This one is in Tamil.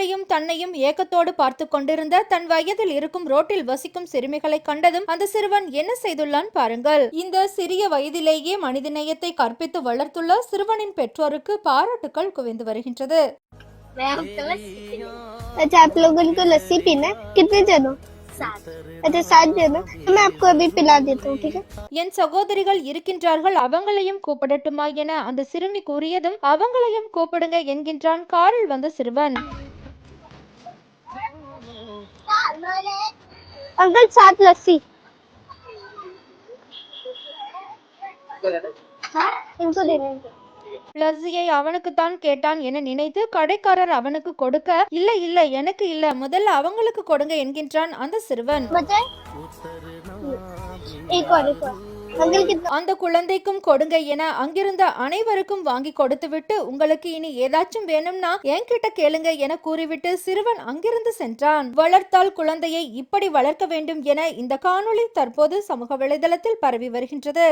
அனைவரையும் தன்னையும் ஏக்கத்தோடு பார்த்து கொண்டிருந்த தன் வயதில் இருக்கும் ரோட்டில் வசிக்கும் சிறுமிகளை கண்டதும் அந்த சிறுவன் என்ன செய்துள்ளான் பாருங்கள் இந்த சிறிய வயதிலேயே மனிதநேயத்தை கற்பித்து வளர்த்துள்ள சிறுவனின் பெற்றோருக்கு பாராட்டுக்கள் குவிந்து வருகின்றது अच्छा आप लोगों को लस्सी पीना है कितने जनों अच्छा सात जन तो मैं आपको अभी पिला देता हूँ ठीक है என் சகோதரிகள் இருக்கின்றார்கள் அவங்களையும் கூப்பிடட்டுமா என அந்த சிறுமி கூறியதும் அவங்களையும் கூப்பிடுங்க என்கின்றான் காரில் வந்த சிறுவன் अंकल सात लस्सी हाँ इनको देना है லஸ்ஸியை அவனுக்குத்தான் கேட்டான் என நினைத்து கடைக்காரர் அவனுக்கு கொடுக்க இல்ல இல்ல எனக்கு இல்ல முதல்ல அவங்களுக்கு கொடுங்க என்கின்றான் அந்த சிறுவன் அந்த குழந்தைக்கும் கொடுங்க என அங்கிருந்த அனைவருக்கும் வாங்கி கொடுத்துவிட்டு உங்களுக்கு இனி ஏதாச்சும் வேணும்னா என்கிட்ட கேளுங்க என கூறிவிட்டு சிறுவன் அங்கிருந்து சென்றான். வளர்த்தால் குழந்தையை இப்படி வளர்க்க வேண்டும் என இந்த காணொளி தற்போது சமூக வலைதளத்தில் பரவி வருகின்றது.